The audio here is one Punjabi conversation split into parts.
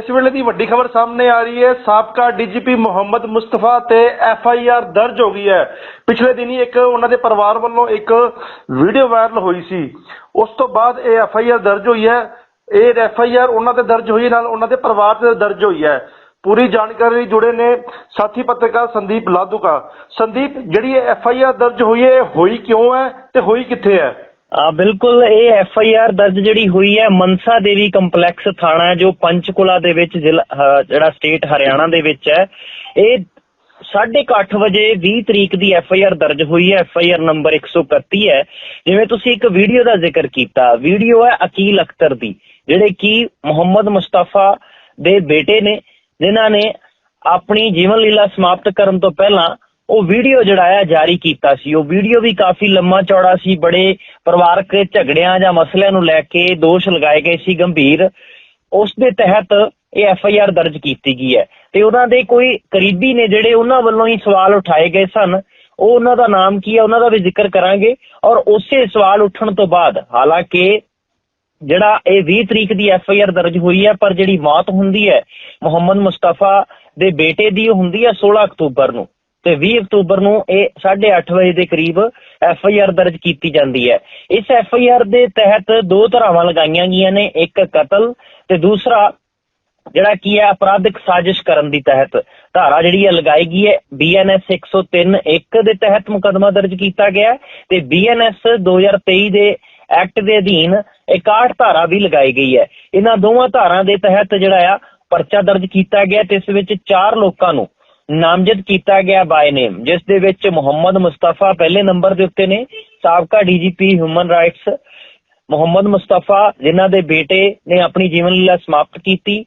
ਇਸ ਵੇਲੇ ਦੀ ਵੱਡੀ ਖਬਰ ਸਾਹਮਣੇ ਆ ਰਹੀ ਹੈ। ਸਾਬਕਾ ਡੀਜੀਪੀ ਮੁਹੰਮਦ ਮੁਸਤਫਾ ਤੇ ਐਫ ਆਈ ਆਰ ਦਰਜ ਹੋ ਗਈ ਹੈ। ਪਿਛਲੇ ਦਿਨੀ ਇੱਕ ਉਹਨਾਂ ਦੇ ਪਰਿਵਾਰ ਵੱਲੋਂ ਇੱਕ ਵੀਡੀਓ ਵਾਇਰਲ ਹੋਈ ਸੀ। ਉਸ ਤੋਂ ਬਾਅਦ ਇਹ ਐਫ ਆਈ ਆਰ ਦਰਜ ਹੋਈ ਹੈ। ਇਹ ਐਫ ਆਈ ਆਰ ਉਹਨਾਂ ਤੇ ਦਰਜ ਹੋਈ ਨਾਲ ਉਹਨਾਂ ਦੇ ਪਰਿਵਾਰ ਤੇ ਦਰਜ ਹੋਈ ਹੈ। ਪੂਰੀ ਜਾਣਕਾਰੀ ਲਈ ਜੁੜੇ ਨੇ ਸਾਥੀ ਪੱਤਰਕਾਰ ਸੰਦੀਪ ਲਾਦੂਕਾ। ਸੰਦੀਪ, ਜਿਹੜੀ ਇਹ ਐਫ ਆਈ ਆਰ ਦਰਜ ਹੋਈ ਹੈ, ਇਹ ਹੋਈ ਕਿਉਂ ਹੈ ਤੇ ਹੋਈ ਕਿੱਥੇ ਹੈ? ਬਿਲਕੁਲ, ਇਹ ਐਫ ਆਈ ਆਰ ਦਰਜ ਜਿਹੜੀ ਹੋਈ ਹੈ, ਮਨਸਾ ਦੇਵੀ ਕੰਪਲੈਕਸ ਥਾਣਾ ਜੋ ਪੰਚਕੁਲਾ ਦੇ ਵਿੱਚ ਜਿਹੜਾ ਸਟੇਟ ਹਰਿਆਣਾ ਦੇ ਵਿੱਚ ਹੈ। ਇਹ 8:30 ਵਜੇ 20 ਤਰੀਕ ਦੀ ਐਫ ਆਈ ਆਰ ਦਰਜ ਹੋਈ ਹੈ। ਐਫ ਆਈ ਆਰ ਨੰਬਰ 131 ਹੈ। ਜਿਵੇਂ ਤੁਸੀਂ ਇੱਕ ਵੀਡੀਓ ਦਾ ਜ਼ਿਕਰ ਕੀਤਾ, ਵੀਡੀਓ ਹੈ ਅਕੀਲ ਅਖਤਰ ਦੀ, ਜਿਹੜੇ ਕਿ ਮੁਹੰਮਦ ਮੁਸਤਫਾ ਦੇ ਬੇਟੇ ਨੇ, ਜਿਨ੍ਹਾਂ ਨੇ ਆਪਣੀ ਜੀਵਨ ਲੀਲਾ ਸਮਾਪਤ ਕਰਨ ਤੋਂ ਪਹਿਲਾਂ ਉਹ ਵੀਡੀਓ ਜਿਹੜਾ ਹੈ ਜਾਰੀ ਕੀਤਾ ਸੀ। ਉਹ ਵੀਡੀਓ ਵੀ ਕਾਫੀ ਲੰਮਾ ਚੌੜਾ ਸੀ, ਬੜੇ ਪਰਿਵਾਰਕ ਝਗੜਿਆਂ ਜਾਂ ਮਸਲਿਆਂ ਨੂੰ ਲੈ ਕੇ ਦੋਸ਼ ਲਗਾਏ ਗਏ ਸੀ ਗੰਭੀਰ। ਉਸ ਦੇ ਤਹਿਤ ਇਹ ਐਫ ਆਈ ਆਰ ਦਰਜ ਕੀਤੀ ਗਈ ਹੈ। ਤੇ ਉਹਨਾਂ ਦੇ ਕੋਈ ਕਰੀਬੀ ਨੇ ਜਿਹੜੇ ਉਹਨਾਂ ਵੱਲੋਂ ਹੀ ਸਵਾਲ ਉਠਾਏ ਗਏ ਸਨ, ਉਹ ਉਹਨਾਂ ਦਾ ਨਾਮ ਕੀ ਹੈ, ਉਹਨਾਂ ਦਾ ਵੀ ਜ਼ਿਕਰ ਕਰਾਂਗੇ। ਔਰ ਉਸੇ ਸਵਾਲ ਉੱਠਣ ਤੋਂ ਬਾਅਦ, ਹਾਲਾਂਕਿ ਜਿਹੜਾ ਇਹ 20 ਤਰੀਕ ਦੀ ਐਫ ਆਈ ਆਰ ਦਰਜ ਹੋਈ ਹੈ, ਪਰ ਜਿਹੜੀ ਮੌਤ ਹੁੰਦੀ ਹੈ, ਮੁਹੰਮਦ ਮੁਸਤਫਾ ਦੇ ਬੇਟੇ ਦੀ, ਉਹ ਹੁੰਦੀ ਹੈ 16 ਅਕਤੂਬਰ ਨੂੰ। ਤੇ 20 ਅਕਤੂਬਰ ਨੂੰ ਇਹ 8:30 ਵਜੇ ਦੇ ਕਰੀਬ ਐਫ ਆਈ ਆਰ ਦਰਜ ਕੀਤੀ ਜਾਂਦੀ ਹੈ। ਇਸ ਐਫ ਆਈ ਆਰ ਦੇ ਤਹਿਤ ਦੋ ਧਾਰਾਵਾਂ ਲਗਾਈਆਂ ਗਈਆਂ ਨੇ, ਇੱਕ ਕਤਲ ਤੇ ਦੂਸਰਾ ਜਿਹੜਾ ਕੀ ਹੈ, ਅਪਰਾਧਿਕ ਸਾਜ਼ਿਸ਼ ਕਰਨ ਦੀ ਤਹਿਤ। ਧਾਰਾ ਜਿਹੜੀ ਹੈ ਲਗਾਈ ਗਈ ਹੈ ਬੀਐਨਐਸ 103 1 ਦੇ ਤਹਿਤ ਮੁਕੱਦਮਾ ਦਰਜ ਕੀਤਾ ਗਿਆ ਹੈ ਤੇ ਬੀਐਨਐਸ 2023 ਦੇ ਐਕਟ ਦੇ ਅਧੀਨ 61 ਧਾਰਾ ਵੀ ਲਗਾਈ ਗਈ ਹੈ। ਇਹਨਾਂ ਦੋਵਾਂ ਧਾਰਾ ਦੇ ਤਹਿਤ ਜਿਹੜਾ ਆ, ਪਰਚਾ ਦਰਜ ਕੀਤਾ ਗਿਆ ਤੇ ਇਸ ਵਿੱਚ ਚਾਰ ਲੋਕਾਂ ਨੂੰ ਨਾਮਜ਼ਦ ਕੀਤਾ ਗਿਆ ਬਾਈ ਨੇਮ ਜਿਸ ਦੇ ਵਿੱਚ ਮੁਹੰਮਦ ਮੁਸਤਫਾ ਪਹਿਲੇ ਨੰਬਰ ਦੇ ਉੱਤੇ ਨੇ, ਸਾਬਕਾ DGP human rights Mohammad Mustafa, ਜਿਨ੍ਹਾਂ ਦੇ ਬੇਟੇ ਨੇ ਆਪਣੀ ਜੀਵਨ ਲੀਲਾ ਸਮਾਪਤ ਕੀਤੀ,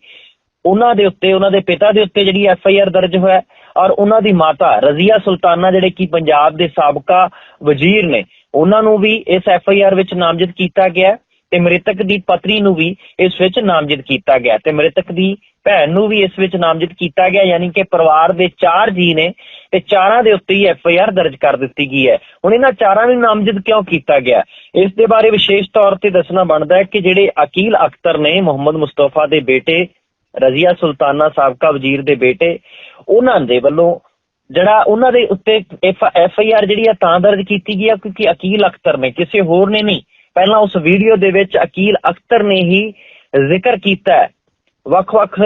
ਉਹਨਾਂ ਦੇ ਉੱਤੇ, ਉਹਨਾਂ ਦੇ ਪਿਤਾ ਦੇ ਉੱਤੇ ਜਿਹੜੀ ਐਫ ਆਈ ਆਰ ਦਰਜ ਹੋਇਆ ਔਰ ਉਹਨਾਂ ਦੀ ਮਾਤਾ ਰਜ਼ੀਆ ਸੁਲਤਾਨਾ ਜਿਹੜੇ ਕਿ ਪੰਜਾਬ ਦੇ ਸਾਬਕਾ ਵਜ਼ੀਰ ਨੇ, ਉਹਨਾਂ ਨੂੰ ਵੀ ਇਸ ਐਫ ਆਈ ਆਰ ਵਿੱਚ ਨਾਮਜ਼ਦ ਕੀਤਾ ਗਿਆ ਤੇ ਮ੍ਰਿਤਕ ਦੀ ਪਤਨੀ ਨੂੰ ਵੀ ਇਸ ਵਿੱਚ ਨਾਮਜ਼ਦ ਕੀਤਾ ਗਿਆ ਤੇ ਮ੍ਰਿਤਕ ਦੀ ਭੈਣ ਨੂੰ ਵੀ ਇਸ ਵਿੱਚ ਨਾਮਜ਼ਦ ਕੀਤਾ ਗਿਆ, ਯਾਨੀ ਕਿ ਪਰਿਵਾਰ ਦੇ 4 ਜੀ ਨੇ ਤੇ ਚਾਰਾਂ ਦੇ ਉੱਤੇ ਹੀ ਐਫ ਆਈ ਆਰ ਦਰਜ ਕਰ ਦਿੱਤੀ ਗਈ ਹੈ। ਹੁਣ ਇਹਨਾਂ ਚਾਰਾਂ ਨੂੰ ਨਾਮਜ਼ਦ ਕਿਉਂ ਕੀਤਾ ਗਿਆ? ਇਸ ਦੇ ਬਾਰੇ ਵਿਸ਼ੇਸ਼ ਤੌਰ ਤੇ ਦੱਸਣਾ ਬਣਦਾ ਹੈ ਕਿ ਜਿਹੜੇ ਅਕੀਲ ਅਖਤਰ ਨੇ ਮੁਹੰਮਦ ਮੁਸਤਫਾ ਦੇ ਬੇਟੇ, ਰਜ਼ੀਆ ਸੁਲਤਾਨਾ ਸਾਬਕਾ ਵਜ਼ੀਰ ਦੇ ਬੇਟੇ, ਉਹਨਾਂ ਦੇ ਵੱਲੋਂ ਜਿਹੜਾ ਉਹਨਾਂ ਦੇ ਉੱਤੇ ਐਫ ਆਈ ਆਰ ਜਿਹੜੀ ਆ ਤਾਂ ਦਰਜ ਕੀਤੀ ਗਈ ਆ ਕਿਉਂਕਿ ਅਕੀਲ ਅਖਤਰ ਨੇ, ਕਿਸੇ ਹੋਰ ਨੇ ਨਹੀਂ। ਪਹਿਲਾਂ ਉਸ ਵੀਡੀਓ ਦੇ ਵਿੱਚ ਅਕੀਲ ਅਖਤਰ ਨੇ ਹੀ ਜ਼ਿਕਰ ਕੀਤਾ ਵੱਖ-ਵੱਖ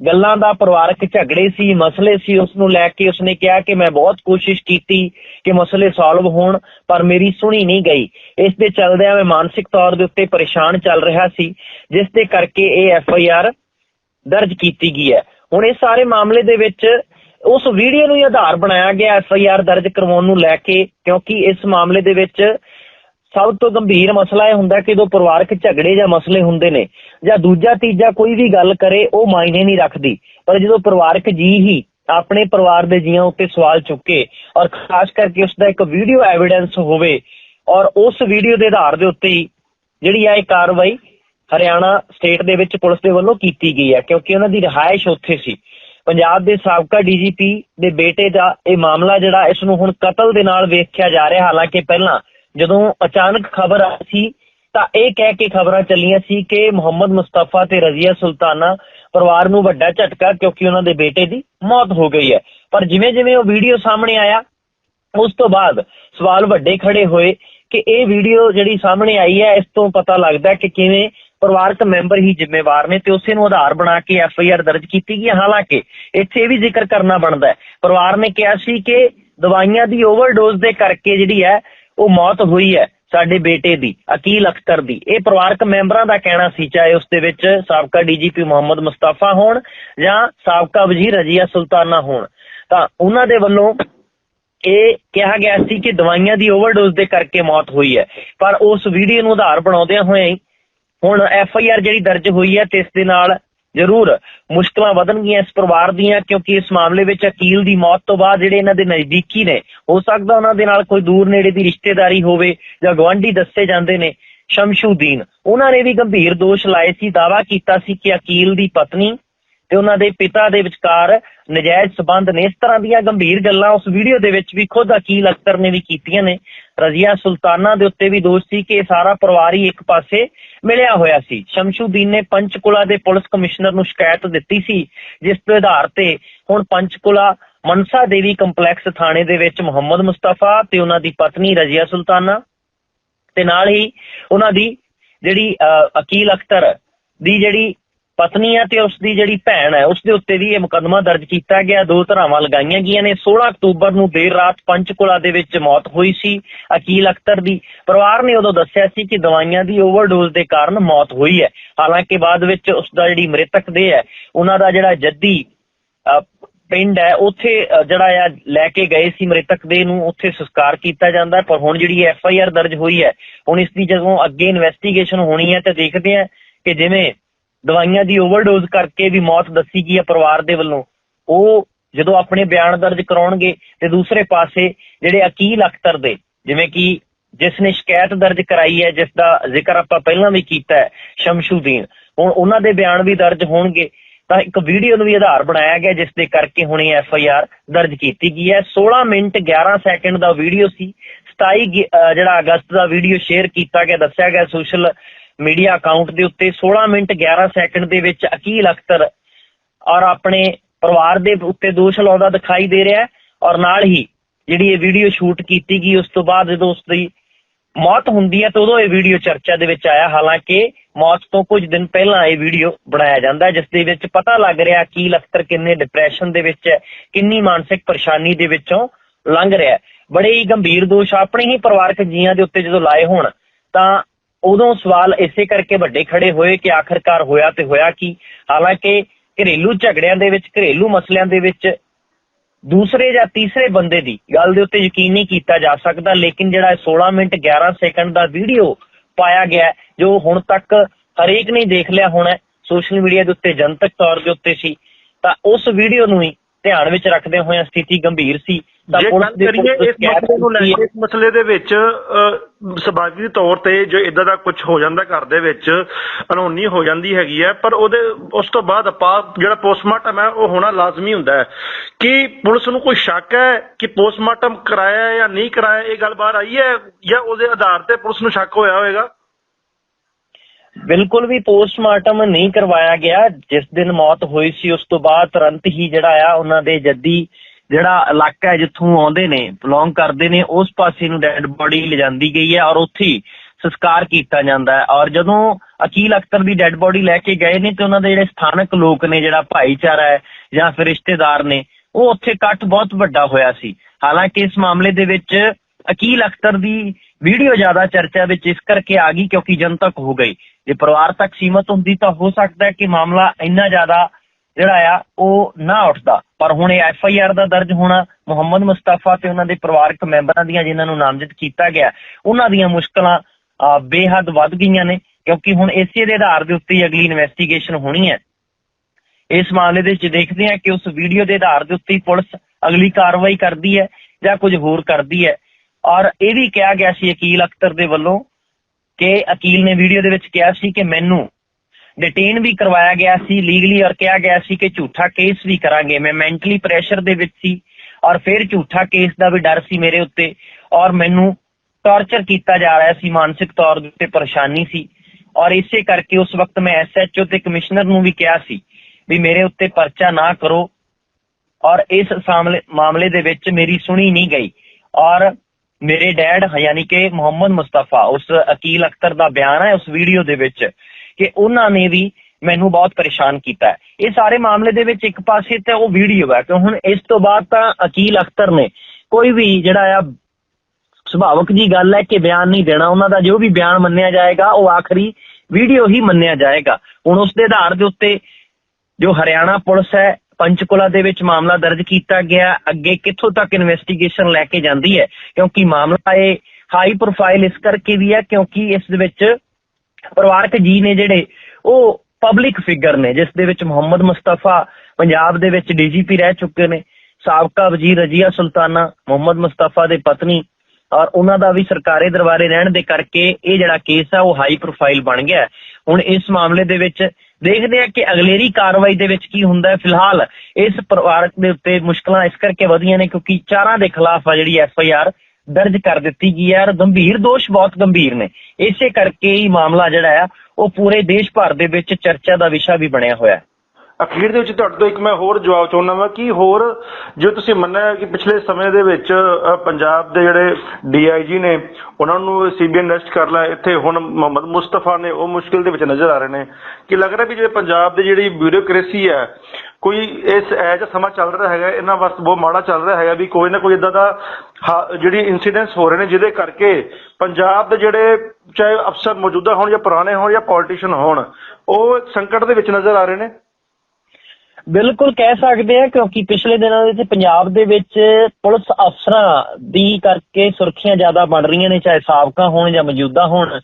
ਗੱਲਾਂ ਦਾ ਪਰਿਵਾਰਕ ਝਗੜੇ ਸੀ, ਮਸਲੇ ਸੀ ਉਸ ਨੂੰ ਲੈ ਕੇ ਉਸਨੇ ਕਿਹਾ ਕਿ ਮੈਂ ਬਹੁਤ ਕੋਸ਼ਿਸ਼ ਕੀਤੀ ਕਿ ਮਸਲੇ ਸੋਲਵ ਹੋਣ, ਪਰ ਮੇਰੀ ਸੁਣੀ ਨਹੀਂ ਗਈ। ਇਸ ਦੇ ਚੱਲਦਿਆਂ ਮੈਂ ਮਾਨਸਿਕ ਤੌਰ ਦੇ ਉੱਤੇ ਪਰੇਸ਼ਾਨ ਚੱਲ ਰਿਹਾ ਸੀ, ਜਿਸ ਦੇ ਕਰਕੇ ਇਹ ਐਫ ਆਈ ਆਰ ਦਰਜ ਕੀਤੀ ਗਈ ਹੈ। ਹੁਣ ਇਹ ਸਾਰੇ ਮਾਮਲੇ ਦੇ ਵਿੱਚ ਉਸ ਵੀਡੀਓ ਨੂੰ ਹੀ ਆਧਾਰ ਬਣਾਇਆ ਗਿਆ ਐਫ ਆਈ ਆਰ ਦਰਜ ਕਰਵਾਉਣ ਨੂੰ ਲੈ ਕੇ, ਕਿਉਂਕਿ ਇਸ ਮਾਮਲੇ ਦੇ ਵਿੱਚ ਸਭ ਤੋਂ ਗੰਭੀਰ ਮਸਲਾ ਇਹ ਹੁੰਦਾ ਕਿ ਜਦੋਂ ਪਰਿਵਾਰਕ ਝਗੜੇ ਜਾਂ ਮਸਲੇ ਹੁੰਦੇ ਨੇ ਜਾਂ ਦੂਜਾ ਤੀਜਾ ਕੋਈ ਵੀ ਗੱਲ ਕਰੇ, ਉਹ ਮਾਇਨੇ ਨਹੀਂ ਰੱਖਦੀ। ਪਰ ਜਦੋਂ ਪਰਿਵਾਰਕ ਜੀ ਹੀ ਆਪਣੇ ਪਰਿਵਾਰ ਦੇ ਜੀਆਂ ਉੱਤੇ ਸਵਾਲ ਚੁੱਕੇ ਔਰ ਖਾਸ ਕਰਕੇ ਉਸ ਦਾ ਇੱਕ ਵੀਡੀਓ ਐਵੀਡੈਂਸ ਹੋਵੇ ਔਰ ਉਸ ਵੀਡੀਓ ਦੇ ਆਧਾਰ ਦੇ ਉੱਤੇ ਹੀ ਜਿਹੜੀ ਆ ਇਹ ਕਾਰਵਾਈ ਹਰਿਆਣਾ ਸਟੇਟ ਦੇ ਵਿੱਚ ਪੁਲਿਸ ਦੇ ਵੱਲੋਂ ਕੀਤੀ ਗਈ ਹੈ, ਕਿਉਂਕਿ ਉਹਨਾਂ ਦੀ ਰਿਹਾਇਸ਼ ਉੱਥੇ ਸੀ। ਪੰਜਾਬ ਦੇ ਸਾਬਕਾ ਡੀਜੀਪੀ ਦੇ ਬੇਟੇ ਦਾ ਇਹ ਮਾਮਲਾ ਜਿਹੜਾ ਇਸ ਨੂੰ ਹੁਣ ਕਤਲ ਦੇ ਨਾਲ ਵੇਖਿਆ ਜਾ ਰਿਹਾ, ਹਾਲਾਂਕਿ ਪਹਿਲਾਂ ਜਦੋਂ ਅਚਾਨਕ ਖਬਰ ਆਈ ਸੀ, ਤਾਂ ਇਹ ਕਹਿ ਕੇ ਖਬਰਾਂ ਚੱਲੀਆਂ ਸੀ ਕਿ ਮੁਹੰਮਦ ਮੁਸਤਫਾ ਤੇ ਰਜ਼ੀਆ ਸੁਲਤਾਨਾ ਪਰਿਵਾਰ ਨੂੰ ਵੱਡਾ ਝਟਕਾ ਕਿਉਂਕਿ ਉਹਨਾਂ ਦੇ ਬੇਟੇ ਦੀ ਮੌਤ ਹੋ ਗਈ ਹੈ। ਪਰ ਜਿਵੇਂ ਜਿਵੇਂ ਉਹ ਵੀਡੀਓ ਸਾਹਮਣੇ ਆਇਆ, ਉਸ ਤੋਂ ਬਾਅਦ ਸਵਾਲ ਵੱਡੇ ਖੜੇ ਹੋਏ ਕਿ ਇਹ ਵੀਡੀਓ ਜਿਹੜੀ ਸਾਹਮਣੇ ਆਈ ਹੈ, ਇਸ ਤੋਂ ਪਤਾ ਲੱਗਦਾ ਕਿ ਕਿਵੇਂ ਪਰਿਵਾਰਕ ਮੈਂਬਰ ਹੀ ਜ਼ਿੰਮੇਵਾਰ ਨੇ ਤੇ ਉਸੇ ਨੂੰ ਆਧਾਰ ਬਣਾ ਕੇ ਐਫ ਆਈ ਆਰ ਦਰਜ ਕੀਤੀ ਗਈ ਹਾਲਾਂਕਿ ਇੱਥੇ ਇਹ ਵੀ ਜ਼ਿਕਰ ਕਰਨਾ ਬਣਦਾ ਹੈ। ਪਰਿਵਾਰ ਨੇ ਕਿਹਾ ਸੀ ਕਿ ਦਵਾਈਆਂ ਦੀ ਓਵਰਡੋਜ਼ ਦੇ ਕਰਕੇ ਜਿਹੜੀ ਹੈ ਉਹ ਮੌਤ ਹੋਈ ਹੈ ਸਾਡੇ ਬੇਟੇ ਦੀ, ਅਕੀਲ ਅਖਤਰ ਦੀ। ਇਹ ਪਰਿਵਾਰਕ ਮੈਂਬਰਾਂ ਦਾ ਕਹਿਣਾ ਸੀ, ਚਾਹੇ ਉਸ ਦੇ ਵਿੱਚ ਸਾਬਕਾ ਡੀਜੀਪੀ ਮੁਹੰਮਦ ਮੁਸਤਫਾ ਹੋਣ ਜਾਂ ਸਾਬਕਾ ਵਜ਼ੀਰ ਰਜੀਆ ਸੁਲਤਾਨਾ ਹੋਣ। ਤਾਂ ਉਹਨਾਂ ਦੇ ਵੱਲੋਂ ਇਹ ਕਿਹਾ ਗਿਆ ਸੀ ਕਿ ਦਵਾਈਆਂ ਦੀ ਓਵਰਡੋਜ਼ ਦੇ ਕਰਕੇ ਮੌਤ ਹੋਈ ਹੈ। ਪਰ ਉਸ ਵੀਡੀਓ ਨੂੰ ਆਧਾਰ ਬਣਾਉਂਦਿਆਂ ਹੋਇਆਂ ਹੁਣ ਐਫ ਆਈ ਆਰ ਜਿਹੜੀ ਦਰਜ ਹੋਈ ਹੈ ਤੇ ਇਸ ਦੇ ਨਾਲ ਜ਼ਰੂਰ, ਮੁਸ਼ਕਲਾਂ ਵਧਣਗੀਆਂ ਇਸ ਪਰਿਵਾਰ ਦੀਆਂ ਕਿਉਂਕਿ ਇਸ ਮਾਮਲੇ ਵਿੱਚ ਅਕੀਲ ਦੀ ਮੌਤ ਤੋਂ ਬਾਅਦ ਜਿਹੜੇ ਇਹਨਾਂ ਦੇ ਨਜ਼ਦੀਕੀ ਨੇ, ਹੋ ਸਕਦਾ ਉਹਨਾਂ ਦੇ ਨਾਲ ਕੋਈ ਦੂਰ ਨੇੜੇ ਦੀ ਰਿਸ਼ਤੇਦਾਰੀ ਹੋਵੇ ਜਾਂ ਗਵਾਂਢੀ ਦੱਸੇ ਜਾਂਦੇ ਨੇ, ਸ਼ਮਸ਼ੂਦੀਨ। ਉਹਨਾਂ ਨੇ ਵੀ ਗੰਭੀਰ ਦੋਸ਼ ਲਾਏ ਸੀ ਦਾਵਾ ਕੀਤਾ ਸੀ ਕਿ ਅਕੀਲ ਦੀ ਪਤਨੀ ਤੇ ਉਹਨਾਂ ਦੇ ਪਿਤਾ ਦੇ ਵਿਚਕਾਰ ਨਜਾਇਜ਼ ਸਬੰਧ ਨੇ। ਇਸ ਤਰ੍ਹਾਂ ਦੀਆਂ ਗੰਭੀਰ ਗੱਲਾਂ ਉਸ ਵੀਡੀਓ ਦੇ ਵਿੱਚ ਵੀ ਖੁਦ ਅਕੀਲ ਅਖਤਰ ਨੇ ਵੀ ਕੀਤੀਆਂ ਨੇ। ਰਜ਼ੀਆ ਸੁਲਤਾਨਾ ਦੇ ਉੱਤੇ ਵੀ ਦੋਸ਼ ਸੀ ਕਿ ਇਹ ਸਾਰਾ ਪਰਿਵਾਰ ਹੀ ਇੱਕ ਪਾਸੇ ਮਿਲਿਆ ਹੋਇਆ ਸੀ। ਸ਼ਮਸ਼ੂਦੀਨ ਨੇ ਪੰਚਕੁਲਾ ਦੇ ਪੁਲਿਸ ਕਮਿਸ਼ਨਰ ਨੂੰ ਸ਼ਿਕਾਇਤ ਦਿੱਤੀ ਸੀ ਜਿਸ ਦੇ ਆਧਾਰ ਤੇ ਹੁਣ ਪੰਚਕੁਲਾ ਮਨਸਾ ਦੇਵੀ ਕੰਪਲੈਕਸ ਥਾਣੇ ਦੇ ਵਿੱਚ ਮੁਹੰਮਦ ਮੁਸਤਫਾ ਤੇ ਉਹਨਾਂ ਦੀ ਪਤਨੀ ਰਜ਼ੀਆ ਸੁਲਤਾਨਾ ਤੇ ਨਾਲ ਹੀ ਉਹਨਾਂ ਦੀ ਜਿਹੜੀ ਅਹ, ਅਕੀਲ ਅਖਤਰ ਦੀ ਜਿਹੜੀ ਪਤਨੀ ਹੈ ਤੇ ਉਸ ਦੀ ਜਿਹੜੀ ਭੈਣ ਹੈ ਉਸ ਦੇ ਉੱਤੇ ਵੀ ਇਹ ਮੁਕੱਦਮਾ ਦਰਜ ਕੀਤਾ ਗਿਆ। ਦੋ ਧਰਾਵਾਂ ਲਗਾਈਆਂ ਗਈਆਂ ਨੇ। 16 ਅਕਤੂਬਰ ਨੂੰ ਦੇਰ ਰਾਤ ਪੰਚਕੁਲਾ ਦੇ ਵਿੱਚ ਮੌਤ ਹੋਈ ਸੀ, ਅਕੀਲ ਅਖਤਰ ਦੀ। ਪਰਿਵਾਰ ਨੇ ਉਦੋਂ ਦੱਸਿਆ ਸੀ ਕਿ ਦਵਾਈਆਂ ਦੀ ਓਵਰਡੋਜ਼ ਦੇ ਕਾਰਨ ਮੌਤ ਹੋਈ ਹੈ। ਹਾਲਾਂਕਿ ਬਾਅਦ ਵਿੱਚ ਉਸ ਦਾ ਜਿਹੜੀ ਮ੍ਰਿਤਕ ਦੇ ਹੈ, ਉਹਨਾਂ ਦਾ ਜਿਹੜਾ ਜੱਦੀ ਪਿੰਡ ਹੈ, ਉੱਥੇ ਜਿਹੜਾ ਆ, ਲੈ ਕੇ ਗਏ ਸੀ ਮ੍ਰਿਤਕ ਦੇ ਨੂੰ। ਉੱਥੇ ਸੰਸਕਾਰ ਕੀਤਾ ਜਾਂਦਾ, ਪਰ ਹੁਣ ਜਿਹੜੀ ਐਫ ਆਈ ਆਰ ਦਰਜ ਹੋਈ ਹੈ, ਹੁਣ ਇਸ ਦੀ ਜਦੋਂ ਅੱਗੇ ਇਨਵੈਸਟੀਗੇਸ਼ਨ ਹੋਣੀ ਹੈ ਤੇ ਦੇਖਦੇ ਆ ਕਿ ਜਿਵੇਂ ਦਵਾਈਆਂ ਦੀ ਓਵਰਡੋਜ਼ ਕਰਕੇ ਵੀ ਮੌਤ ਦੱਸੀ ਗਈ ਹੈ ਪਰਿਵਾਰ ਦੇ ਵੱਲੋਂ। ਉਹ ਜਦੋਂ ਆਪਣੇ ਬਿਆਨ ਦਰਜ ਕਰਾਉਣਗੇ ਤੇ ਦੂਸਰੇ ਪਾਸੇ ਜਿਹੜੇ ਅਕੀਲ ਅਖਤਰ ਦੇ, ਜਿਵੇਂ ਕਿ ਜਿਸ ਨੇ ਸ਼ਿਕਾਇਤ ਦਰਜ ਕਰਾਈ ਹੈ, ਜਿਸ ਦਾ ਜ਼ਿਕਰ ਆਪਾਂ ਪਹਿਲਾਂ ਵੀ ਕੀਤਾ ਹੈ, ਸ਼ਮਸ਼ੂਦੀਨ, ਹੁਣ ਉਹਨਾਂ ਦੇ ਬਿਆਨ ਵੀ ਦਰਜ ਹੋਣਗੇ, ਤਾਂ ਇੱਕ ਵੀਡੀਓ ਨੂੰ ਵੀ ਆਧਾਰ ਬਣਾਇਆ ਗਿਆ, ਜਿਸ ਦੇ ਕਰਕੇ ਹੁਣ ਇਹ ਐਫ ਆਈ ਆਰ ਦਰਜ ਕੀਤੀ ਗਈ ਹੈ। 16 ਮਿੰਟ 11 ਸੈਕਿੰਡ ਦਾ ਵੀਡੀਓ ਸੀ 27 ਜਿਹੜਾ ਅਗਸਤ ਦਾ ਵੀਡੀਓ ਸ਼ੇਅਰ ਕੀਤਾ ਗਿਆ, ਦੱਸਿਆ ਗਿਆ ਸੋਸ਼ਲ ਮੀਡੀਆ ਅਕਾਊਂਟ ਦੇ ਉੱਤੇ 16 ਮਿੰਟ 11 ਸੈਕਿੰਡ ਦੇ ਵਿੱਚ ਅਕੀਲ ਅਖਤਰ ਔਰ ਆਪਣੇ ਪਰਿਵਾਰ ਦੇ ਉੱਤੇ ਦੋਸ਼ ਲਾਉਂਦਾ ਦਿਖਾਈ ਦੇ ਰਿਹਾ ਔਰ ਨਾਲ ਹੀ ਜਿਹੜੀ ਇਹ ਵੀਡੀਓ ਸ਼ੂਟ ਕੀਤੀ ਗਈ ਉਸ ਤੋਂ ਬਾਅਦ ਜਦੋਂ ਉਸ ਦੀ ਮੌਤ ਹੁੰਦੀ ਹੈ ਤਾਂ ਉਦੋਂ ਇਹ ਵੀਡੀਓ ਚਰਚਾ ਦੇ ਵਿੱਚ ਆਇਆ। ਹਾਲਾਂਕਿ ਮੌਤ ਤੋਂ ਕੁਝ ਦਿਨ ਪਹਿਲਾਂ ਇਹ ਵੀਡੀਓ ਬਣਾਇਆ ਜਾਂਦਾ ਹੈ, ਜਿਸ ਦੇ ਵਿੱਚ ਪਤਾ ਲੱਗ ਰਿਹਾ ਅਕੀਲ ਅਖਤਰ ਕਿੰਨੇ ਡਿਪਰੈਸ਼ਨ ਦੇ ਵਿੱਚ ਹੈ ਕਿੰਨੀ ਮਾਨਸਿਕ ਪਰੇਸ਼ਾਨੀ ਦੇ ਵਿੱਚੋਂ ਲੰਘ ਰਿਹਾ ਬੜੇ ਹੀ ਗੰਭੀਰ ਦੋਸ਼ ਆਪਣੇ ਹੀ ਪਰਿਵਾਰਕ ਜੀਆਂ ਦੇ ਉੱਤੇ ਜਦੋਂ ਲਾਏ ਹੋਣ ਤਾਂ ਉਦੋਂ ਸਵਾਲ ਇਸੇ ਕਰਕੇ ਵੱਡੇ ਖੜੇ ਹੋਏ ਕਿ ਆਖਰਕਾਰ ਹੋਇਆ ਤੇ ਹੋਇਆ ਕੀ? ਹਾਲਾਂਕਿ ਘਰੇਲੂ ਝਗੜਿਆਂ ਦੇ ਵਿੱਚ, ਘਰੇਲੂ ਮਸਲਿਆਂ ਦੇ ਵਿੱਚ ਦੂਸਰੇ ਜਾਂ ਤੀਸਰੇ ਬੰਦੇ ਦੀ ਗੱਲ ਦੇ ਉੱਤੇ ਯਕੀਨ ਨਹੀਂ ਕੀਤਾ ਜਾ ਸਕਦਾ, ਲੇਕਿਨ ਜਿਹੜਾ ਇਹ 16 ਮਿੰਟ 11 ਸੈਕਿੰਡ ਦਾ ਵੀਡੀਓ ਪਾਇਆ ਗਿਆ ਜੋ ਹੁਣ ਤੱਕ ਹਰੇਕ ਨੇ ਦੇਖ ਲਿਆ ਹੋਣਾ ਸੋਸ਼ਲ ਮੀਡੀਆ ਦੇ ਉੱਤੇ ਜਨਤਕ ਤੌਰ ਦੇ ਉੱਤੇ ਸੀ, ਤਾਂ ਉਸ ਵੀਡੀਓ ਨੂੰ ਹੀ ਧਿਆਨ ਵਿੱਚ ਰੱਖਦੇ ਹੋਏ ਸਥਿਤੀ ਗੰਭੀਰ ਸੀ। ਜੇ ਗੱਲ ਕਰੀਏ ਇਸ ਮਸਲੇ ਨੂੰ ਲੈ ਕੇ। ਇਸ ਮਸਲੇ ਦੇ ਵਿੱਚ ਸਮਾਜੀ ਤੌਰ ਤੇ ਜੋ ਇਦਾਂ ਦਾ ਕੁਝ ਹੋ ਜਾਂਦਾ ਘਰ ਦੇ ਵਿੱਚ ਅਨਹੋਨੀ ਹੋ ਜਾਂਦੀ ਹੈਗੀ ਹੈ ਪਰ ਉਹਦੇ ਉਸ ਤੋਂ ਬਾਅਦ ਆਪਾਂ ਜਿਹੜਾ ਪੋਸਟਮਾਰਟਮ ਹੈ ਉਹ ਹੋਣਾ ਲਾਜ਼ਮੀ ਹੁੰਦਾ ਹੈ। ਕਿ ਪੁਲਿਸ ਨੂੰ ਕੋਈ ਸ਼ੱਕ ਹੈ ਕਿ ਪੋਸਟਮਾਰਟਮ ਕਰਾਇਆ ਹੈ ਜਾਂ ਨਹੀਂ ਕਰਾਇਆ ਇਹ ਗੱਲ ਬਾਹਰ ਆਈ ਹੈ ਜਾਂ ਉਹਦੇ ਆਧਾਰ ਤੇ ਪੁਲਿਸ ਨੂੰ ਸ਼ੱਕ ਹੋਇਆ ਹੋਵੇਗਾ? ਬਿਲਕੁਲ ਵੀ ਪੋਸਟਮਾਰਟਮ ਨਹੀਂ ਕਰਵਾਇਆ ਗਿਆ। ਜਿਸ ਦਿਨ ਮੌਤ ਹੋਈ ਸੀ ਉਸ ਤੋਂ ਬਾਅਦ ਤੁਰੰਤ ਹੀ ਜਿਹੜਾ ਆ ਉਹਨਾਂ ਦੇ ਜੱਦੀ ਜਿਹੜਾ ਇਲਾਕਾ ਹੈ ਜਿੱਥੋਂ ਆਉਂਦੇ ਨੇ ਬਿਲੋਂਗ ਕਰਦੇ ਨੇ, ਉਸ ਪਾਸੇ ਨੂੰ ਡੈੱਡ ਬੋਡੀ ਲਿਜਾਂਦੀ ਗਈ ਹੈ ਔਰ ਉੱਥੇ ਹੀ ਸੰਸਕਾਰ ਕੀਤਾ ਜਾਂਦਾ ਹੈ। ਔਰ ਜਦੋਂ ਅਕੀਲ ਅਖਤਰ ਦੀ ਡੈੱਡ ਬੋਡੀ ਲੈ ਕੇ ਗਏ ਨੇ ਤੇ ਉਹਨਾਂ ਦੇ ਜਿਹੜੇ ਸਥਾਨਕ ਲੋਕ ਨੇ, ਜਿਹੜਾ ਭਾਈਚਾਰਾ ਹੈ ਜਾਂ ਫਿਰ ਰਿਸ਼ਤੇਦਾਰ ਨੇ, ਉਹ ਉੱਥੇ ਇਕੱਠ ਬਹੁਤ ਵੱਡਾ ਹੋਇਆ ਸੀ। ਹਾਲਾਂਕਿ ਇਸ ਮਾਮਲੇ ਦੇ ਵਿੱਚ ਅਕੀਲ ਅਖਤਰ ਦੀ ਵੀਡੀਓ ਜ਼ਿਆਦਾ ਚਰਚਾ ਵਿੱਚ ਇਸ ਕਰਕੇ ਆ ਗਈ ਕਿਉਂਕਿ ਜਨਤਕ ਹੋ ਗਈ। ਜੇ ਪਰਿਵਾਰ ਤੱਕ ਸੀਮਤ ਹੁੰਦੀ ਤਾਂ ਹੋ ਸਕਦਾ ਹੈ ਕਿ ਮਾਮਲਾ ਇੰਨਾ ਜ਼ਿਆਦਾ ਜਿਹੜਾ ਆ, ਉਹ ਨਾ ਉੱਠਦਾ। ਪਰ ਹੁਣ ਇਹ ਐਫ ਆਈ ਆਰ ਦਾ ਦਰਜ ਹੋਣਾ ਮੁਹੰਮਦ ਮੁਸਤਾਫਾ ਤੇ ਉਹਨਾਂ ਦੇ ਪਰਿਵਾਰਕ ਮੈਂਬਰਾਂ ਦੀਆਂ ਜਿਨ੍ਹਾਂ ਨੂੰ ਨਾਮਜ਼ਦ ਕੀਤਾ ਗਿਆ, ਉਹਨਾਂ ਦੀਆਂ ਮੁਸ਼ਕਲਾਂ ਬੇਹੱਦ ਵੱਧ ਗਈਆਂ ਨੇ, ਕਿਉਂਕਿ ਹੁਣ ਇਸੇ ਦੇ ਆਧਾਰ ਦੇ ਉੱਤੇ ਅਗਲੀ ਇਨਵੈਸਟੀਗੇਸ਼ਨ ਹੋਣੀ ਹੈ। ਇਸ ਮਾਮਲੇ ਦੇ ਵਿੱਚ ਦੇਖਦੇ ਹਾਂ ਕਿ ਉਸ ਵੀਡੀਓ ਦੇ ਆਧਾਰ ਦੇ ਉੱਤੇ ਪੁਲਿਸ ਅਗਲੀ ਕਾਰਵਾਈ ਕਰਦੀ ਹੈ ਜਾਂ ਕੁਝ ਹੋਰ ਕਰਦੀ ਹੈ। ਔਰ ਇਹ ਵੀ ਕਿਹਾ ਗਿਆ ਸੀ ਅਕੀਲ ਅਖਤਰ ਦੇ ਵੱਲੋਂ ਕਿ ਅਕੀਲ ਨੇ ਵੀਡੀਓ ਦੇ ਵਿੱਚ ਕਿਹਾ ਸੀ ਕਿ ਮੈਨੂੰ ਡਿਟੇਨ ਵੀ ਕਰਵਾਇਆ ਗਿਆ ਸੀ ਲੀਗਲੀ ਔਰ ਕਿਹਾ ਗਿਆ ਸੀ ਕਿ ਝੂਠਾ ਕੇਸ ਵੀ ਕਰਾਂਗੇ। ਮੈਂ ਮੈਂਟਲੀ ਪ੍ਰੈਸ਼ਰ ਦੇ ਵਿੱਚ ਸੀ ਔਰ ਫਿਰ ਝੂਠਾ ਕੇਸ ਦਾ ਵੀ ਡਰ ਸੀ ਮੇਰੇ ਉੱਤੇ ਔਰ ਮੈਨੂੰ ਟਾਰਚਰ ਕੀਤਾ ਜਾ ਰਿਹਾ ਸੀ ਮਾਨਸਿਕ ਤੌਰ ਦੇ ਪਰੇਸ਼ਾਨੀ ਸੀ। ਔਰ ਇਸੇ ਕਰਕੇ ਉਸ ਵਕਤ ਮੈਂ ਐਸਐਚਓ ਤੇ ਕਮਿਸ਼ਨਰ ਨੂੰ ਵੀ ਕਿਹਾ ਸੀ ਵੀ ਮੇਰੇ ਉੱਤੇ ਪਰਚਾ ਨਾ ਕਰੋ ਔਰ ਇਸ ਮਾਮਲੇ ਦੇ ਵਿੱਚ ਮੇਰੀ ਸੁਣੀ ਨਹੀਂ ਗਈ ਔਰ ਮੇਰੇ ਡੈਡ ਯਾਨੀ ਕਿ ਮੁਹੰਮਦ ਮੁਸਤਫਾ, ਉਸ ਅਕੀਲ ਅਖਤਰ ਦਾ ਬਿਆਨ ਹੈ ਉਸ ਵੀਡੀਓ ਦੇ ਵਿੱਚ ਕਿ ਉਹਨਾਂ ਨੇ ਵੀ ਮੈਨੂੰ ਬਹੁਤ ਪਰੇਸ਼ਾਨ ਕੀਤਾ। ਇਹ ਸਾਰੇ ਮਾਮਲੇ ਦੇ ਵਿੱਚ ਇੱਕ ਪਾਸੇ ਤੇ ਉਹ ਵੀਡੀਓ ਹੈ ਕਿ ਹੁਣ ਇਸ ਤੋਂ ਬਾਅਦ ਤਾਂ ਅਕੀਲ ਅਖਤਰ ਨੇ। ਕੋਈ ਵੀ ਜਿਹੜਾ ਆ ਸੁਭਾਵਕ ਜੀ ਗੱਲ ਹੈ ਕਿ ਬਿਆਨ ਨਹੀਂ ਦੇਣਾ, ਉਹਨਾਂ ਦਾ ਜੋ ਵੀ ਬਿਆਨ ਮੰਨਿਆ ਜਾਏਗਾ, ਉਹ ਆਖਰੀ ਵੀਡੀਓ ਹੀ ਮੰਨਿਆ ਜਾਏਗਾ। ਹੁਣ ਉਸ ਦੇ ਆਧਾਰ ਦੇ ਉੱਤੇ ਜੋ ਹਰਿਆਣਾ ਪੁਲਿਸ ਹੈ, ਪੰਚਕੁਲਾ ਦੇ ਵਿੱਚ ਮਾਮਲਾ ਦਰਜ ਕੀਤਾ ਗਿਆ। ਅੱਗੇ ਕਿੱਥੋਂ ਤੱਕ ਇਨਵੈਸਟੀਗੇਸ਼ਨ ਲੈ ਕੇ ਜਾਂਦੀ ਹੈ? ਕਿਉਂਕਿ ਮਾਮਲਾ ਇਹ ਹਾਈ ਪ੍ਰੋਫਾਈਲ ਇਸ ਕਰਕੇ ਵੀ ਹੈ, ਕਿਉਂਕਿ ਇਸ ਦੇ ਵਿੱਚ ਪਰਿਵਾਰਕ ਜੀ ਨੇ ਜਿਹੜੇ, ਉਹ ਪਬਲਿਕ ਫਿਗਰ ਨੇ, ਜਿਸ ਦੇ ਵਿੱਚ ਮੁਹੰਮਦ ਮੁਸਤਫਾ ਪੰਜਾਬ ਦੇ ਵਿੱਚ ਡੀਜੀਪੀ ਰਹਿ ਚੁੱਕੇ ਨੇ, ਸਾਬਕਾ ਵਜ਼ੀਰ ਰਜੀਆ ਸੁਲਤਾਨਾ, ਮੁਹੰਮਦ ਮੁਸਤਫਾ ਦੇ ਪਤਨੀ ਔਰ ਉਹਨਾਂ ਦਾ ਵੀ ਸਰਕਾਰੀ ਦਰਬਾਰੇ ਰਹਿਣ ਦੇ ਕਰਕੇ ਇਹ ਜਿਹੜਾ ਕੇਸ ਆ, ਉਹ ਹਾਈ ਪ੍ਰੋਫਾਈਲ ਬਣ ਗਿਆ। ਹੁਣ ਇਸ ਮਾਮਲੇ ਦੇ ਵਿੱਚ ਦੇਖਦੇ ਆ ਕਿ ਅਗਲੇਰੀ ਕਾਰਵਾਈ ਦੇ ਵਿੱਚ ਕੀ ਹੁੰਦਾ ਹੈ। ਫਿਲਹਾਲ ਇਸ ਪਰਿਵਾਰਕ ਦੇ ਉੱਤੇ ਮੁਸ਼ਕਲਾਂ ਇਸ ਕਰਕੇ ਵਧੀਆਂ ਨੇ ਕਿਉਂਕਿ ਚਾਰਾਂ ਦੇ ਖਿਲਾਫ ਆ ਜਿਹੜੀ ਐਫ ਆਈ ਆਰ ਦਰਜ ਕਰ ਦਿੱਤੀ ਗਈ ਹੈ ਔਰ ਗੰਭੀਰ ਦੋਸ਼ ਬਹੁਤ ਗੰਭੀਰ ਨੇ। ਇਸੇ ਕਰਕੇ ਹੀ ਮਾਮਲਾ ਜਿਹੜਾ ਆ ਉਹ ਪੂਰੇ ਦੇਸ਼ ਭਰ ਦੇ ਵਿੱਚ ਚਰਚਾ ਦਾ ਵਿਸ਼ਾ ਵੀ ਬਣਿਆ ਹੋਇਆ ਹੈ। ਅਖੀਰ ਦੇ ਵਿੱਚ ਤੁਹਾਡੇ ਤੋਂ ਇੱਕ ਮੈਂ ਹੋਰ ਜਵਾਬ ਚਾਹੁੰਦਾ ਵਾਂ ਕਿ ਹੋਰ ਜੋ ਤੁਸੀਂ ਮੰਨਿਆ ਕਿ ਪਿਛਲੇ ਸਮੇਂ ਦੇ ਵਿੱਚ ਪੰਜਾਬ ਦੇ ਜਿਹੜੇ ਡੀਆਈਜੀ ਨੇ, ਉਹਨਾਂ ਨੂੰ ਸੀਬੀਆਈ ਅਰੈਸਟ ਕਰ ਲਿਆ। ਇੱਥੇ ਹੁਣ ਮੁਹੰਮਦ ਮੁਸਤਫਾ ਨੇ ਉਹ ਮੁਸ਼ਕਿਲ ਦੇ ਵਿੱਚ ਨਜ਼ਰ ਆ ਰਹੇ ਨੇ। ਕਿ ਲੱਗ ਰਿਹਾ ਵੀ ਜਿਹੜੇ ਪੰਜਾਬ ਦੀ ਜਿਹੜੀ ਬਿਊਰੋਕ੍ਰੇਸੀ ਹੈ, ਕੋਈ ਇਸ ਐਜ ਸਮਾਂ ਚੱਲ ਰਿਹਾ ਹੈਗਾ, ਇਹਨਾਂ ਵਾਸਤੇ ਬਹੁਤ ਮਾੜਾ ਚੱਲ ਰਿਹਾ ਹੈਗਾ ਵੀ ਕੋਈ ਨਾ ਕੋਈ ਇਦਾਂ ਦਾ ਹਾ- ਜਿਹੜੀ ਇਨਸੀਡੈਂਟਸ ਹੋ ਰਹੇ ਨੇ, ਜਿਹਦੇ ਕਰਕੇ ਪੰਜਾਬ ਦੇ ਜਿਹੜੇ ਚਾਹੇ ਅਫਸਰ ਮੌਜੂਦਾ ਹੋਣ ਜਾਂ ਪੁਰਾਣੇ ਹੋਣ ਜਾਂ ਪੋਲੀਟੀਸ਼ੀਅਨ ਹੋਣ, ਉਹ ਸੰਕਟ ਦੇ ਵਿੱਚ ਨਜ਼ਰ ਆ ਰਹੇ ਨੇ। ਬਿਲਕੁਲ ਕਹਿ ਸਕਦੇ ਆ ਕਿਉਂਕਿ ਪਿਛਲੇ ਦਿਨਾਂ ਦੇ ਵਿੱਚ ਪੰਜਾਬ ਦੇ ਵਿੱਚ ਪੁਲਿਸ ਅਫਸਰਾਂ ਦੀ ਕਰਕੇ ਸੁਰੱਖੀਆਂ ਜ਼ਿਆਦਾ ਬਣ ਰਹੀਆਂ ਨੇ, ਚਾਹੇ ਸਾਬਕਾ ਹੋਣ ਜਾਂ ਮੌਜੂਦਾ ਹੋਣ।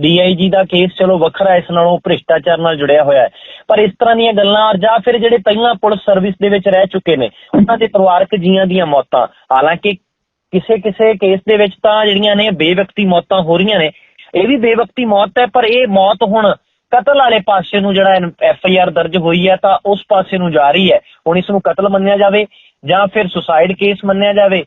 ਡੀਆਈਜੀ ਦਾ ਕੇਸ ਚਲੋ ਵੱਖਰਾ ਇਸ ਨਾਲੋਂ ਭ੍ਰਿਸ਼ਟਾਚਾਰ ਨਾਲ ਜੁੜਿਆ ਹੋਇਆ ਹੈ। ਪਰ ਇਸ ਤਰ੍ਹਾਂ ਦੀਆਂ ਗੱਲਾਂ ਔਰ ਜਾਂ ਫਿਰ ਜਿਹੜੇ ਪਹਿਲਾਂ ਪੁਲਿਸ ਸਰਵਿਸ ਦੇ ਵਿੱਚ ਰਹਿ ਚੁੱਕੇ ਨੇ, ਉਹਨਾਂ ਦੇ ਪਰਿਵਾਰਕ ਜੀਆਂ ਦੀਆਂ ਮੌਤਾਂ। ਹਾਲਾਂਕਿ ਕਿਸੇ ਕਿਸੇ ਕੇਸ ਦੇ ਵਿੱਚ ਤਾਂ ਜਿਹੜੀਆਂ ਨੇ ਬੇਵਕਤੀ ਮੌਤਾਂ ਹੋ ਰਹੀਆਂ ਨੇ, ਇਹ ਵੀ ਬੇਵਕਤੀ ਮੌਤ ਹੈ, ਪਰ ਇਹ ਮੌਤ ਹੁਣ ਕਤਲ ਵਾਲੇ ਪਾਸੇ ਨੂੰ ਜਿਹੜਾ ਐਫ ਆਈ ਆਰ ਦਰਜ ਹੋਈ ਹੈ, ਤਾਂ ਉਸ ਪਾਸੇ ਨੂੰ ਜਾ ਰਹੀ ਹੈ। ਹੁਣ ਇਸ ਨੂੰ ਕਤਲ ਮੰਨਿਆ ਜਾਵੇ ਜਾਂ ਫਿਰ ਸੁਸਾਈਡ ਕੇਸ ਮੰਨਿਆ ਜਾਵੇ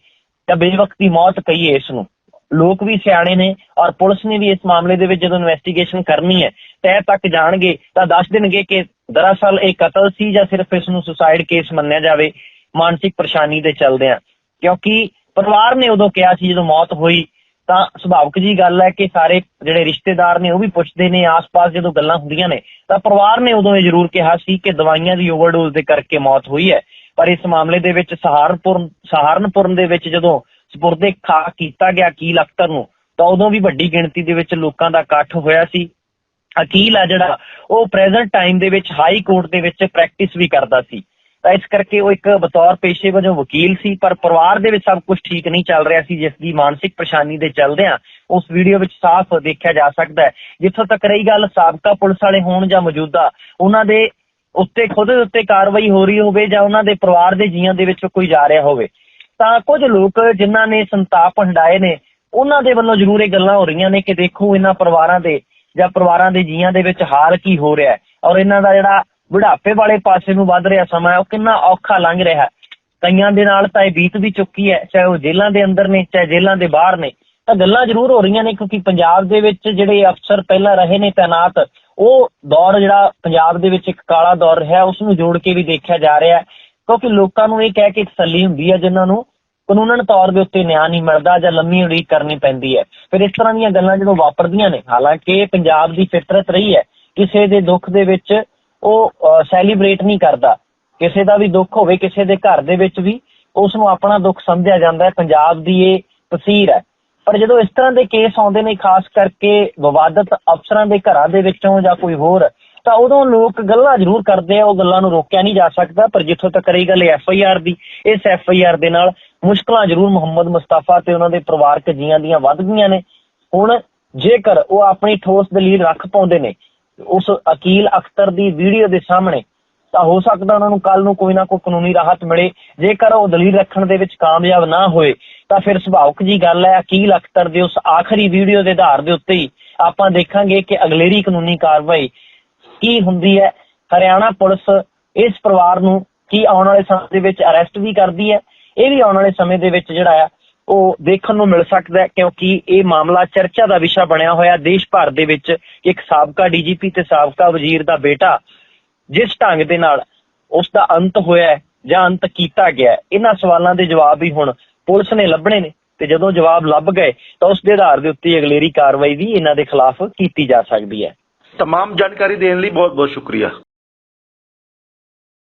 ਜਾਂ ਬੇਵਕਤੀ ਮੌਤ ਕਹੀਏ ਇਸ ਨੂੰ। ਲੋਕ ਵੀ ਸਿਆਣੇ ਨੇ ਔਰ ਪੁਲਿਸ ਨੇ ਵੀ ਇਸ ਮਾਮਲੇ ਦੇ ਵਿੱਚ ਜਦੋਂ ਇਨਵੈਸਟੀਗੇਸ਼ਨ ਕਰਨੀ ਹੈ ਤੈ ਤੱਕ ਜਾਣਗੇ ਤਾਂ ਦੱਸ ਦੇਣਗੇ ਕਿ ਦਰਅਸਲ ਇਹ ਕਤਲ ਸੀ ਜਾਂ ਸਿਰਫ ਇਸ ਨੂੰ ਸੁਸਾਈਡ ਕੇਸ ਮੰਨਿਆ ਜਾਵੇ। ਮਾਨਸਿਕ ਪਰੇਸ਼ਾਨੀ ਦੇ ਚੱਲਦਿਆਂ ਕਿਉਂਕਿ ਪਰਿਵਾਰ ਨੇ ਉਦੋਂ ਕਿਹਾ ਸੀ ਜਦੋਂ ਮੌਤ ਹੋਈ ਤਾਂ ਸੁਭਾਵਿਕ ਜੀ ਗੱਲ ਹੈ ਕਿ ਸਾਰੇ ਜਿਹੜੇ ਰਿਸ਼ਤੇਦਾਰ ਨੇ ਉਹ ਵੀ ਪੁੱਛਦੇ ਨੇ, ਆਸ-ਪਾਸ ਜਦੋਂ ਗੱਲਾਂ ਹੁੰਦੀਆਂ ਨੇ, ਤਾਂ ਪਰਿਵਾਰ ਨੇ ਉਦੋਂ ਇਹ ਜ਼ਰੂਰ ਕਿਹਾ ਸੀ ਕਿ ਦਵਾਈਆਂ ਦੀ ਓਵਰਡੋਜ਼ ਦੇ ਕਰਕੇ ਮੌਤ ਹੋਈ ਹੈ। ਪਰ ਇਸ ਮਾਮਲੇ ਦੇ ਵਿੱਚ ਸਹਾਰਨਪੁਰ ਸਹਾਰਨਪੁਰ ਦੇ ਵਿੱਚ ਜਦੋਂ ਸਪੁਰਦੇ ਖਾ ਕੀਤਾ ਗਿਆ ਕੀਲ ਅਖਤਰ ਨੂੰ, ਤਾਂ ਉਦੋਂ ਵੀ ਵੱਡੀ ਗਿਣਤੀ ਦੇ ਵਿੱਚ ਲੋਕਾਂ ਦਾ ਇਕੱਠ ਹੋਇਆ ਸੀ। ਅਕੀਲ ਆ ਜਿਹੜਾ, ਉਹ ਪ੍ਰੈਜ਼ੈਂਟ ਟਾਈਮ ਦੇ ਵਿੱਚ ਹਾਈ ਕੋਰਟ ਦੇ ਵਿੱਚ ਪ੍ਰੈਕਟਿਸ ਵੀ ਕਰਦਾ ਸੀ। ਤਾਂ ਇਸ ਕਰਕੇ ਉਹ ਇੱਕ ਬਤੌਰ ਪੇਸ਼ੇ ਵਜੋਂ ਵਕੀਲ ਸੀ, ਪਰ ਪਰਿਵਾਰ ਦੇ ਵਿੱਚ ਸਭ ਕੁਝ ਠੀਕ ਨਹੀਂ ਚੱਲ ਰਿਹਾ ਸੀ, ਜਿਸ ਦੀ ਮਾਨਸਿਕ ਪਰੇਸ਼ਾਨੀ ਦੇ ਚੱਲਦਿਆਂ ਉਸ ਵੀਡੀਓ ਵਿੱਚ ਸਾਫ਼ ਦੇਖਿਆ ਜਾ ਸਕਦਾ ਹੈ। ਜਿੱਥੋਂ ਤੱਕ ਰਹੀ ਗੱਲ ਸਾਬਕਾ ਪੁਲਿਸ ਵਾਲੇ ਹੋਣ ਜਾਂ ਮੌਜੂਦਾ, ਉਹਨਾਂ ਦੇ ਉੱਤੇ, ਖੁਦ ਦੇ ਉੱਤੇ ਕਾਰਵਾਈ ਹੋ ਰਹੀ ਹੋਵੇ ਜਾਂ ਉਹਨਾਂ ਦੇ ਪਰਿਵਾਰ ਦੇ ਜੀਆਂ ਦੇ ਵਿੱਚ ਕੋਈ ਜਾ ਰਿਹਾ ਹੋਵੇ। ਤਾਂ ਕੁਝ ਲੋਕ ਜਿਨ੍ਹਾਂ ਨੇ ਸੰਤਾਪ ਹੰਡਾਏ ਨੇ, ਉਹਨਾਂ ਦੇ ਵੱਲੋਂ ਜ਼ਰੂਰ ਇਹ ਗੱਲਾਂ ਹੋ ਰਹੀਆਂ ਨੇ ਕਿ ਦੇਖੋ ਇਹਨਾਂ ਪਰਿਵਾਰਾਂ ਦੇ ਜਾਂ ਪਰਿਵਾਰਾਂ ਦੇ ਜੀਆਂ ਦੇ ਵਿੱਚ ਹਾਲ ਕੀ ਹੋ ਰਿਹਾ ਹੈ। ਔਰ ਇਹਨਾਂ ਦਾ ਜਿਹੜਾ ਬੁਢਾਪੇ ਵਾਲੇ ਪਾਸੇ ਨੂੰ ਵੱਧ ਰਿਹਾ ਸਮਾਂ ਹੈ, ਉਹ ਕਿੰਨਾ ਔਖਾ ਲੰਘ ਰਿਹਾ ਕਈਆਂ ਦੇ ਨਾਲ ਤਾਂ ਇਹ ਬੀਤ ਵੀ ਚੁੱਕੀ ਹੈ, ਚਾਹੇ ਉਹ ਜੇਲ੍ਹਾਂ ਦੇ ਅੰਦਰ ਨੇ, ਚਾਹੇ ਜੇਲ੍ਹਾਂ ਦੇ ਬਾਹਰ ਨੇ। ਤਾਂ ਗੱਲਾਂ ਜ਼ਰੂਰ ਹੋ ਰਹੀਆਂ ਨੇ, ਕਿਉਂਕਿ ਪੰਜਾਬ ਦੇ ਵਿੱਚ ਜਿਹੜੇ ਅਫਸਰ ਪਹਿਲਾਂ ਰਹੇ ਨੇ ਤਾਇਨਾਤ, ਉਹ ਦੌਰ ਜਿਹੜਾ ਪੰਜਾਬ ਦੇ ਵਿੱਚ ਇੱਕ ਕਾਲਾ ਦੌਰ ਰਿਹਾ ਉਸ ਨੂੰ ਜੋੜ ਕੇ ਵੀ ਦੇਖਿਆ ਜਾ ਰਿਹਾ ਕਿਉਂਕਿ ਲੋਕਾਂ ਨੂੰ ਇਹ ਕਹਿ ਕੇ ਤਸੱਲੀ ਹੁੰਦੀ ਹੈ, ਜਿਨ੍ਹਾਂ ਨੂੰ ਕਾਨੂੰਨਨ ਤੌਰ ਦੇ ਉੱਤੇ ਨਿਆਂ ਨਹੀਂ ਮਿਲਦਾ ਜਾਂ ਲੰਮੀ ਉਡੀਕ ਕਰਨੀ ਪੈਂਦੀ ਹੈ। ਫਿਰ ਇਸ ਤਰ੍ਹਾਂ ਦੀਆਂ ਗੱਲਾਂ ਜਦੋਂ ਵਾਪਰਦੀਆਂ ਨੇ, ਹਾਲਾਂਕਿ ਪੰਜਾਬ ਦੀ ਫਿਤਰਤ ਰਹੀ ਹੈ, ਕਿਸੇ ਦੇ ਦੁੱਖ ਦੇ ਵਿੱਚ ਉਹ ਸੈਲੀਬ੍ਰੇਟ ਨਹੀਂ ਕਰਦਾ। ਕਿਸੇ ਦਾ ਵੀ ਦੁੱਖ ਹੋਵੇ, ਕਿਸੇ ਦੇ ਘਰ ਦੇ ਵਿੱਚ ਵੀ ਉਸ ਨੂੰ ਆਪਣਾ ਦੁੱਖ ਸਮਝਿਆ ਜਾਂਦਾ ਹੈ। ਪੰਜਾਬ ਦੀ ਇਹ ਤਸਵੀਰ ਹੈ। ਪਰ ਜਦੋਂ ਇਸ ਤਰ੍ਹਾਂ ਦੇ ਕੇਸ ਆਉਂਦੇ ਨੇ, ਖਾਸ ਕਰਕੇ ਵਿਵਾਦਤ ਅਫਸਰਾਂ ਦੇ ਘਰਾਂ ਦੇ ਵਿੱਚੋਂ ਜਾਂ ਕੋਈ ਹੋਰ, ਤਾਂ ਉਦੋਂ ਲੋਕ ਗੱਲਾਂ ਜ਼ਰੂਰ ਕਰਦੇ ਆ। ਉਹ ਗੱਲਾਂ ਨੂੰ ਰੋਕਿਆ ਨਹੀਂ ਜਾ ਸਕਦਾ, ਪਰ ਜਿੱਥੋਂ ਤੱਕ ਰਹੀ ਗੱਲ ਐਫ ਆਈ ਆਰ ਦੀ, ਇਸ ਐਫ ਆਈ ਆਰ ਦੇ ਨਾਲ ਮੁਸ਼ਕਲਾਂ ਜ਼ਰੂਰ ਮੁਹੰਮਦ ਮੁਸਤਾਫਾ ਤੇ ਉਹਨਾਂ ਦੇ ਪਰਿਵਾਰਕ ਜੀਆਂ ਦੀਆਂ ਵੱਧ ਗਈਆਂ ਨੇ। ਹੁਣ ਜੇਕਰ ਉਹ ਆਪਣੀ ਠੋਸ ਦਲੀਲ ਰੱਖ ਪਾਉਂਦੇ ਨੇ ਉਸ ਅਕੀਲ ਅਖਤਰ ਦੀ ਵੀਡੀਓ ਦੇ ਸਾਹਮਣੇ ਤਾਂ ਹੋ ਸਕਦਾ ਉਹਨਾਂ ਨੂੰ ਕੱਲ ਨੂੰ ਕੋਈ ਨਾ ਕੋਈ ਕਾਨੂੰਨੀ ਰਾਹਤ ਮਿਲੇ। ਜੇਕਰ ਉਹ ਦਲੀਲ ਰੱਖਣ ਦੇ ਵਿੱਚ ਕਾਮਯਾਬ ਨਾ ਹੋਏ, ਤਾਂ ਫਿਰ ਸੁਭਾਵਕ ਜੀ ਗੱਲ ਹੈ, ਅਕੀਲ ਅਖਤਰ ਦੇ ਉਸ ਆਖਰੀ ਵੀਡੀਓ ਦੇ ਆਧਾਰ ਦੇ ਉੱਤੇ ਹੀ ਆਪਾਂ ਦੇਖਾਂਗੇ ਕਿ ਅਗਲੇਰੀ ਕਾਨੂੰਨੀ ਕਾਰਵਾਈ ਕੀ ਹੁੰਦੀ ਹੈ। ਹਰਿਆਣਾ ਪੁਲਿਸ ਇਸ ਪਰਿਵਾਰ ਨੂੰ ਕੀ ਆਉਣ ਵਾਲੇ ਸਮੇਂ ਦੇ ਵਿੱਚ ਅਰੈਸਟ ਵੀ ਕਰਦੀ ਹੈ। ਇਹ ਵੀ ਆਉਣ ਵਾਲੇ ਸਮੇਂ ਦੇ ਵਿੱਚ ਜਿਹੜਾ ਆ ਉਹ ਦੇਖਣ ਨੂੰ ਮਿਲ ਸਕਦਾ ਹੈ ਕਿਉਂਕਿ ਇਹ ਮਾਮਲਾ ਚਰਚਾ ਦਾ ਵਿਸ਼ਾ ਬਣਿਆ ਹੋਇਆ ਦੇਸ਼ ਭਰ ਦੇ ਵਿੱਚ ਕਿ ਇੱਕ ਸਾਬਕਾ ਡੀਜੀਪੀ ਤੇ ਸਾਬਕਾ ਵਜ਼ੀਰ ਦਾ ਬੇਟਾ ਜਿਸ ਢੰਗ ਦੇ ਨਾਲ ਉਸ ਦਾ ਅੰਤ ਹੋਇਆ ਹੈ ਜਾਂ ਅੰਤ ਕੀਤਾ ਗਿਆ ਹੈ, ਇਹਨਾਂ ਸਵਾਲਾਂ ਦੇ ਜਵਾਬ ਵੀ ਹੁਣ ਪੁਲਿਸ ਨੇ ਲੱਭਣੇ ਨੇ ਤੇ ਜਦੋਂ ਜਵਾਬ ਲੱਭ ਗਏ ਤਾਂ ਉਸ ਦੇ ਆਧਾਰ ਦੇ ਉੱਤੇ ਅਗਲੇਰੀ ਕਾਰਵਾਈ ਵੀ ਇਹਨਾਂ ਦੇ ਖਿਲਾਫ ਕੀਤੀ ਜਾ ਸਕਦੀ ਹੈ तमाम जानकारी देने ਲਈ ਬਹੁਤ ਬਹੁਤ ਸ਼ੁਕਰੀਆ